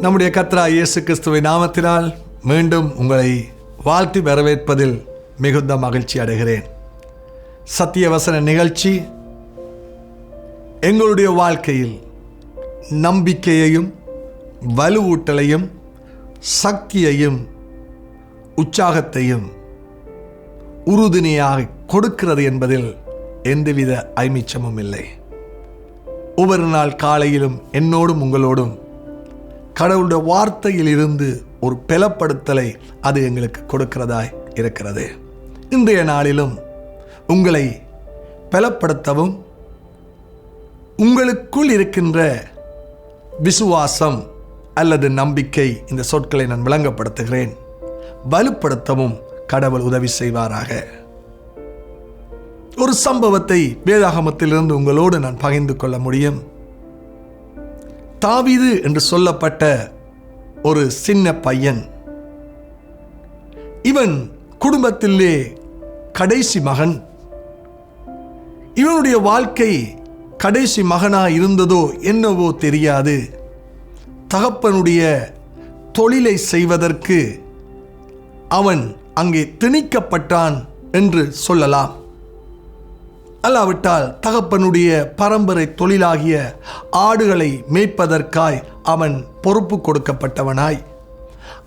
நம்முடைய கத்ரா இயேசு கிறிஸ்துவை நாமத்தினால் மீண்டும் உங்களை வாழ்த்தி வரவேற்பதில் மிகுந்த மகிழ்ச்சி அடைகிறேன். சத்தியவசன நிகழ்ச்சி எங்களுடைய வாழ்க்கையில் நம்பிக்கையையும் வலுவூட்டலையும் சக்தியையும் உற்சாகத்தையும் உறுதுணையாக கொடுக்கிறது என்பதில் எந்தவித ஐமிச்சமும் இல்லை. ஒவ்வொரு நாள் காலையிலும் என்னோடும் உங்களோடும். கடவுளுடைய வார்த்தையில் இருந்து ஒரு பெலப்படுத்தலை அது எங்களுக்கு கொடுக்கிறதாய் இருக்கிறது. இன்றைய நாளிலும் உங்களை பலப்படுத்தவும் உங்களுக்குள் இருக்கின்ற விசுவாசம் அல்லது நம்பிக்கை இந்த சொற்களை நான் விளங்கப்படுத்துகிறேன். வலுப்படுத்தவும் கடவுள் உதவி செய்வாராக. ஒரு சம்பவத்தை வேதாகமத்திலிருந்து உங்களோடு நான் பகிர்ந்து கொள்ள முடியும். தாவீது என்று சொல்லப்பட்ட ஒரு சின்ன பையன். இவன் குடும்பத்திலே கடைசி மகன். இவனுடைய வாழ்க்கை கடைசி மகனா இருந்ததோ என்னவோ தெரியாது. தகப்பனுடைய தொழிலை செய்வதற்கு அவன் அங்கே திணிக்கப்பட்டான் என்று சொல்லலாம். அல்லாவிட்டால் தகப்பனுடைய பரம்பரை தொழிலாகிய ஆடுகளை மேய்ப்பதற்காய் அவன் பொறுப்பு கொடுக்கப்பட்டவனாய்.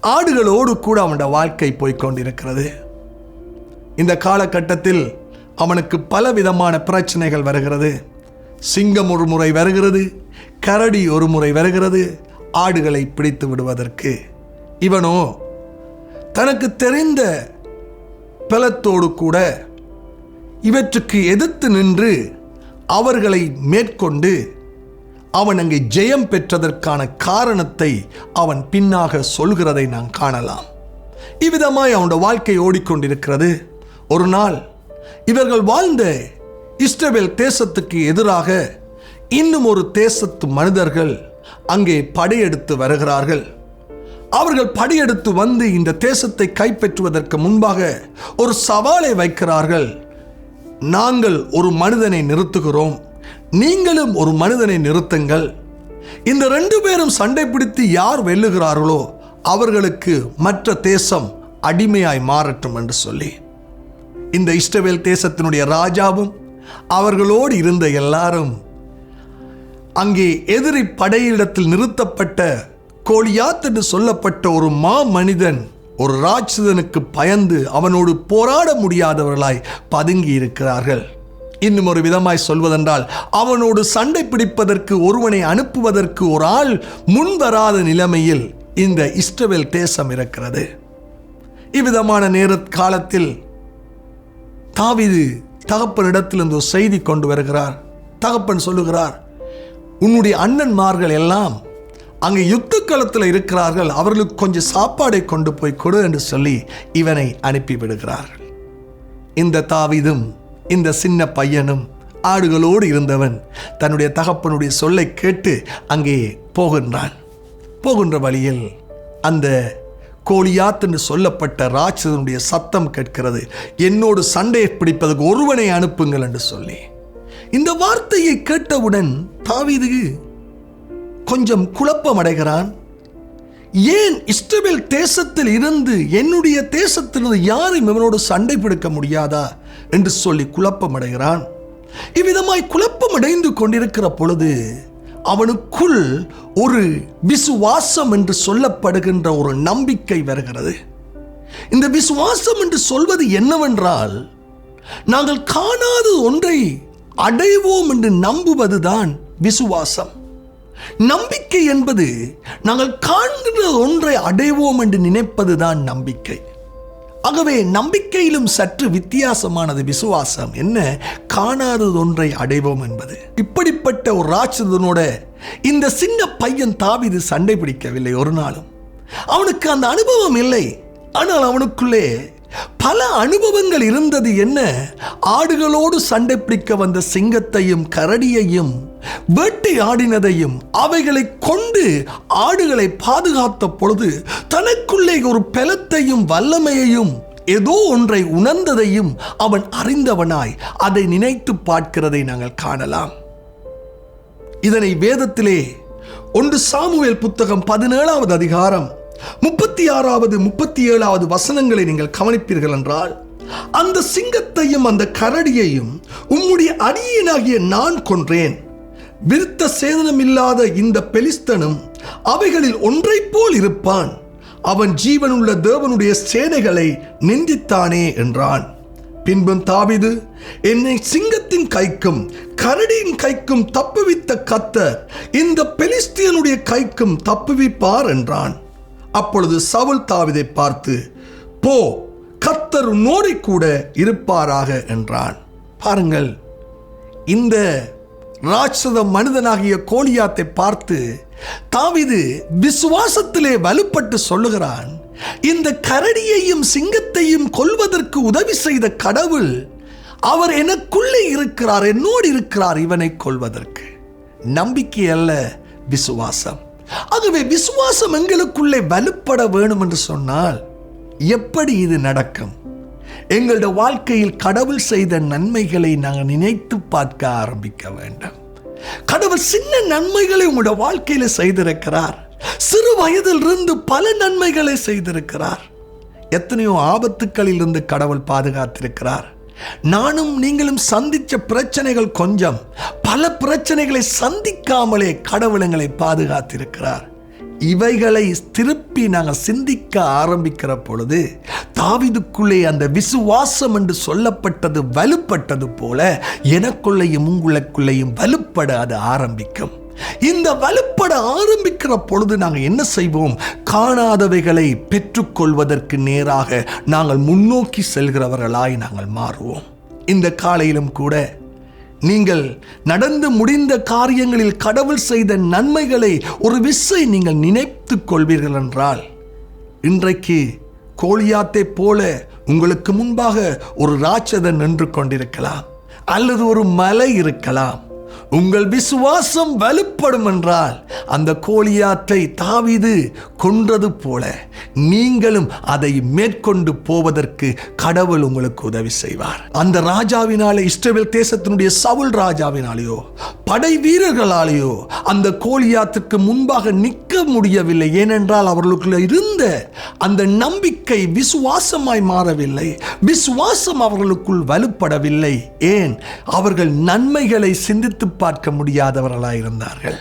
ஆடுகளோடு கூட அவனோட வாழ்க்கை போய்க்கொண்டிருக்கிறது இந்த காலகட்டத்தில் அவனுக்கு பலவிதமான பிரச்சனைகள் வருகிறது. சிங்கம் ஒரு முறை வருகிறது கரடி ஒரு முறை வருகிறது ஆடுகளை பிடித்து விடுவதற்கு. இவனோ தனக்கு தெரிந்த பலத்தோடு கூட இவற்றுக்கு எதிர்த்து நின்று அவர்களை மேற்கொண்டு அவன் அங்கே ஜெயம் பெற்றதற்கான காரணத்தை அவன் பின்னாக சொல்கிறதை நாம் காணலாம். இவ்விதமாய் அவனோட வாழ்க்கை ஓடிக்கொண்டிருக்கிறது. ஒரு நாள் இவர்கள் வாழ்ந்த இஸ்ரேல் தேசத்துக்கு எதிராக இன்னும் ஒரு தேசத்து மனிதர்கள் அங்கே படையெடுத்து வருகிறார்கள். அவர்கள் படையெடுத்து வந்து இந்த தேசத்தை கைப்பற்றுவதற்கு முன்பாக ஒரு சவாலை வைக்கிறார்கள். நாங்கள் ஒரு மனிதனை நிறுத்துகிறோம். நீங்களும் ஒரு மனிதனை நிறுத்துங்கள். இந்த ரெண்டு பேரும் சண்டை பிடித்து யார் வெல்லுகிறார்களோ அவர்களுக்கு மற்ற தேசம் அடிமையாய் மாறட்டும் என்று சொல்லி. இந்த இஷ்டவேல் தேசத்தினுடைய ராஜாவும் அவர்களோடு இருந்த எல்லாரும் அங்கே எதிரி படையிடத்தில் நிறுத்தப்பட்ட கோலியாத் என்று சொல்லப்பட்ட ஒரு மா மனிதன் ஒரு ராட்சதனுக்கு பயந்து அவனோடு போராட முடியாதவர்களாய் பதுங்கி இருக்கிறார்கள் இன்னும் ஒரு விதமாய் சொல்வதென்றால் அவனோடு சண்டை பிடிப்பதற்கு ஒருவனை அனுப்புவதற்கு ஒரு ஆள் முன்வராத நிலைமையில் இந்த இஸ்ரவேல் தேசம் இருக்கிறது. இவ்விதமான நேர காலத்தில் தாவிது தகப்பனிடத்திலிருந்து ஒரு செய்தி கொண்டு வருகிறார். தகப்பன் சொல்லுகிறார் உன்னுடைய அண்ணன்மார்கள் எல்லாம் அங்கே யுத்த களத்தில் இருக்கிறார்கள். அவர்களுக்கு கொஞ்சம் சாப்பாடை கொண்டு போய் கொடு என்று சொல்லி இவனை அனுப்பி விடுகிறார்கள் இந்த தாவிதும் இந்த சின்ன பையனும் ஆடுகளோடு இருந்தவன் தன்னுடைய தகப்பனுடைய சொல்லை கேட்டு அங்கே போகின்றான். போகின்ற வழியில் அந்த கோலியாத் என்று சொல்லப்பட்ட ராட்சதனுடைய சத்தம் கேட்கிறது. என்னோடு சண்டையை பிடிப்பதற்கு ஒருவனை அனுப்புங்கள் என்று சொல்லி. இந்த வார்த்தையை கேட்டவுடன் தாவிதுக்கு கொஞ்சம் குழப்பம் அடைகிறான் ஏன் இஸ்ரேல் தேசத்தில் இருந்து என்னுடைய தேசத்திலிருந்து யாரும் இவனோடு சண்டை பிடிக்க முடியாதா என்று சொல்லி குழப்பம் அடைகிறான் இவ்விதமாய் குழப்பம் அடைந்து கொண்டிருக்கிற பொழுது அவனுக்குள் ஒரு விசுவாசம் என்று சொல்லப்படுகின்ற ஒரு நம்பிக்கை வருகிறது. இந்த விசுவாசம் என்று சொல்வது என்னவென்றால் நாங்கள் காணாத ஒன்றை அடைவோம் என்று நம்புவதுதான் விசுவாசம். நம்பிக்கை என்பது நாங்கள் காண்கிற ஒன்றை அடைவோம் என்று நினைப்பதுதான் நம்பிக்கை. ஆகவே நம்பிக்கையிலும் சற்று வித்தியாசமானது விசுவாசம். என்ன? காணாதது ஒன்றை அடைவோம் என்பது. இப்படிப்பட்ட ஒரு ராட்சதனோட இந்த சின்ன பையன் தாவிது சண்டை பிடிக்கவில்லை ஒரு நாளும். அவனுக்கு அந்த அனுபவம் இல்லை. ஆனால் அவனுக்குள்ளே பல அனுபவங்கள் இருந்தது என்ன? ஆடுகளோடு சண்டை பிடிக்க வந்த சிங்கத்தையும் கரடியையும் வேட்டையாடினதையும் அவைகளை கொண்டு ஆடுகளை பாதுகாத்த பொழுது தனக்குள்ளே ஒரு பலத்தையும் வல்லமையையும் ஏதோ ஒன்றை உணர்ந்ததையும் அவன் அறிந்தவனாய் அதை நினைத்து பார்க்கிறதை நாங்கள் காணலாம். இதனை வேதத்திலே ஒன்று சாமுவேல் புத்தகம் பதினேழாவது அதிகாரம் முப்பத்தி ஆறாவது முப்பத்தி ஏழாவது வசனங்களை நீங்கள் கவனிப்பீர்கள் என்றால் அந்த சிங்கத்தையும் அந்த கரடியையும் உம்முடைய அடியனாகிய நான் கொன்றேன். விருத்த சேதனம் இல்லாத இந்த பெலிஸ்தனும் அவைகளில் ஒன்றைப் போல் இருப்பான். அவன் ஜீவனுள்ள தேவனுடைய சேனைகளை நிந்தித்தானே என்றான். பின்பும் தாவிது என்னை சிங்கத்தின் கைக்கும் கரடியின் கைக்கும் தப்புவித்த கத்தர் இந்த பெலிஸ்தியனுடைய கைக்கும் தப்புவிப்பார் என்றான். அப்பொழுது சவுல் தாவிதை பார்த்து போ கத்தர் உன்னோடு கூட இருப்பாராக என்றான். பாருங்கள் இந்த ராட்சத மனிதனாகிய கோலியாத்தை பார்த்து தாவிது விசுவாசத்திலே வலுப்பட்டு சொல்லுகிறான் இந்த கரடியையும் சிங்கத்தையும் கொல்வதற்கு உதவி செய்த கடவுள் அவர் எனக்குள்ளே இருக்கிறார் என்னோடு இருக்கிறார் இவனை கொல்வதற்கு. நம்பிக்கை அல்ல விசுவாசம். ஆகவே விசுவாசம் எங்களுக்குள்ளே வலுப்பட வேணும் என்று சொன்னால் எப்படி இது நடக்கும்? எங்களுடைய வாழ்க்கையில் கடவுள் செய்த நன்மைகளை நாங்கள் நினைத்து பார்க்க ஆரம்பிக்க வேண்டும். கடவுள் சின்ன நன்மைகளை உங்களோட வாழ்க்கையில செய்திருக்கிறார். சிறு வயதிலிருந்து பல நன்மைகளை செய்திருக்கிறார். எத்தனையோ ஆபத்துக்களில் இருந்து கடவுள் பாதுகாத்திருக்கிறார். நானும் நீங்களும் சந்திச்ச பிரச்சனைகள் கொஞ்சம். பல பிரச்சனைகளை சந்திக்காமலே கடவுளங்களை பாதுகாத்திருக்கிறார். இவைகளை திருப்பி நாங்கள் சிந்திக்க ஆரம்பிக்கிற பொழுது தாவிதுக்குள்ளே அந்த விசுவாசம் என்று சொல்லப்பட்டது வலுப்பட்டது போல எனக்குள்ளேயும் உங்களுக்குள்ளேயும் வலுப்பட அது ஆரம்பிக்கும். இந்த வலுப்பட ஆரம்பிக்கிற பொழுது நாங்கள் என்ன செய்வோம்? காணாதவைகளை பெற்றுக்கொள்வதற்கு நேராக நாங்கள் முன்னோக்கி செல்கிறவர்களாய் நாங்கள் மாறுவோம். இந்த காலையிலும் கூட நீங்கள் நடந்து முடிந்த காரியங்களில் கடவுள் செய்த நன்மைகளை ஒரு விசை நீங்கள் நினைத்து கொள்வீர்கள் என்றால் இன்றைக்கு கோழியாத்தை போல உங்களுக்கு முன்பாக ஒரு ராட்சதன் நின்று கொண்டிருக்கலாம். அல்லது ஒரு மலை இருக்கலாம். உங்கள் விசுவாசம் வலுப்படும் என்றால் அந்த கோலியாத்தை தாவிது கொன்றது போல நீங்களும் அதை மேற்கொண்டு போவதற்கு கடவுள் உங்களுக்கு உதவி செய்வார். அந்த ராஜாவினாலே இஸ்ரேல் தேசத்தினுடைய சவுல் ராஜாவினாலேயோ படை வீரர்களாலேயோ அந்த கோலியாத்துக்கு முன்பாக நிற்க முடியவில்லை. ஏனென்றால் அவர்களுக்குள்ள இருந்த அந்த நம்பிக்கை விசுவாசமாய் மாறவில்லை. விசுவாசம் அவர்களுக்குள் வலுப்படவில்லை. ஏன்? அவர்கள் நன்மைகளை சிந்தித்து பார்க்க முடியாதவர்களாயிருந்தார்கள்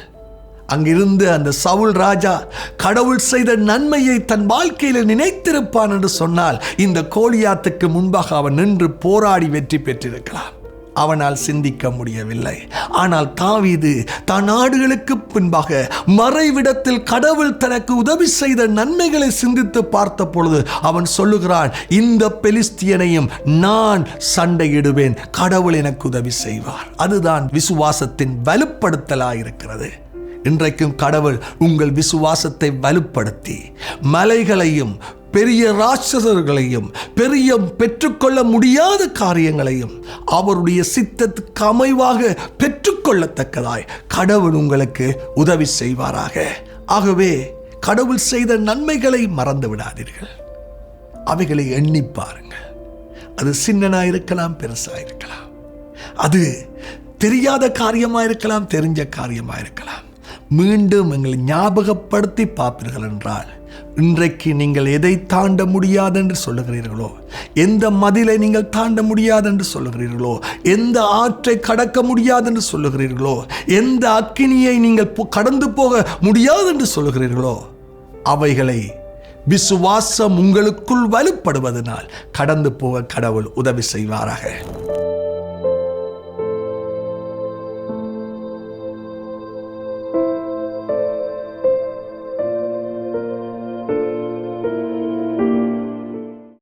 அங்கிருந்து அந்த சவுல் ராஜா கடவுள் செய்த நன்மையை தன் வாழ்க்கையில் நினைத்திருப்பான் என்று சொன்னால் இந்த கோலியாத்துக்கு முன்பாக அவன் நின்று போராடி வெற்றி பெற்றிருக்கலாம். அவனால் சிந்திக்க முடியவில்லை. ஆனால் தாவீது தான் நாடுகளுக்கு பின்பாக மறைவிடத்தில் கடவுள் தனக்கு உதவி செய்த நன்மைகளை சிந்தித்து பார்த்த பொழுது அவன் சொல்லுகிறான் இந்த பெலிஸ்தியனையும் நான் சண்டையிடுவேன். கடவுள் எனக்கு உதவி செய்வார். அதுதான் விசுவாசத்தின் வலுப்படுத்தலாயிருக்கிறது. இன்றைக்கும் கடவுள் உங்கள் விசுவாசத்தை வலுப்படுத்தி மலைகளையும் பெரிய ராட்சசர்களையும் பெரிய பெற்றுக்கொள்ள முடியாத காரியங்களையும் அவருடைய சித்தத்துக்கு அமைவாக பெற்றுக்கொள்ளத்தக்கதாய் கடவுள் உங்களுக்கு உதவி செய்வாராக. ஆகவே கடவுள் செய்த நன்மைகளை மறந்து விடாதீர்கள். அவைகளை எண்ணி பாருங்கள். அது சின்னனாக இருக்கலாம் பெருசாக இருக்கலாம். அது தெரியாத காரியமாக இருக்கலாம் தெரிஞ்ச காரியமாக இருக்கலாம். மீண்டும் எங்களை ஞாபகப்படுத்தி பார்ப்பீர்கள் என்றால் இன்றைக்கு நீங்கள் எதை தாண்ட முடியாது என்று சொல்லுகிறீர்களோ எந்த மதிலை நீங்கள் தாண்ட முடியாது என்று சொல்லுகிறீர்களோ எந்த ஆற்றை கடக்க முடியாது என்று சொல்லுகிறீர்களோ எந்த அக்கினியை நீங்கள் போ- கடந்து போக முடியாது என்று சொல்லுகிறீர்களோ அவைகளை விசுவாசம் உங்களுக்குள் வலுப்படுவதனால் கடந்து போக கடவுள் உதவி செய்வாராக.